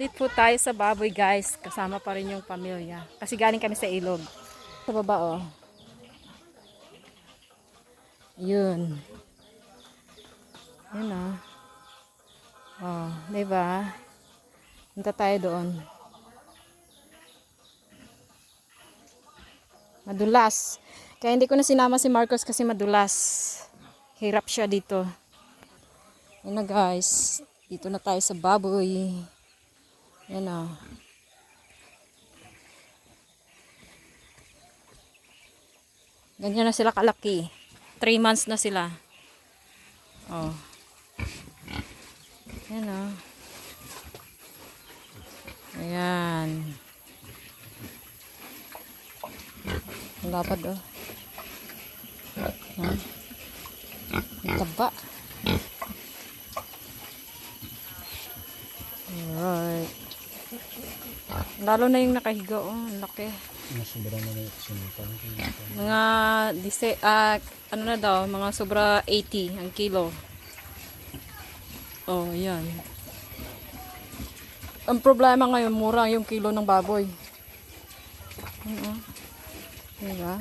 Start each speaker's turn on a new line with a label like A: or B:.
A: Dito po tayo sa baboy guys. Kasama pa rin yung pamilya. Kasi galing kami sa ilog. Sa baba oh. Yun. Yun oh. Oh, di ba? Punta tayo doon. Madulas. Kaya hindi ko na sinama si Marcos kasi madulas. Hirap siya dito. Yan na guys. Dito na tayo sa baboy. Yan na. Ganyan na sila kalaki. 3 months na sila. Oh. Yan o. Ayan. Ang lapad oh. Ha? Ang taba. Alright. Lalo na yung nakahiga oh. Ang laki.
B: Mas sobrang na na.
A: Mga dise, ah, ano na daw, mga sobra 80 ang kilo. Oh, yan. Ang problema ngayon, mura yung kilo ng baboy. Ano? Diba?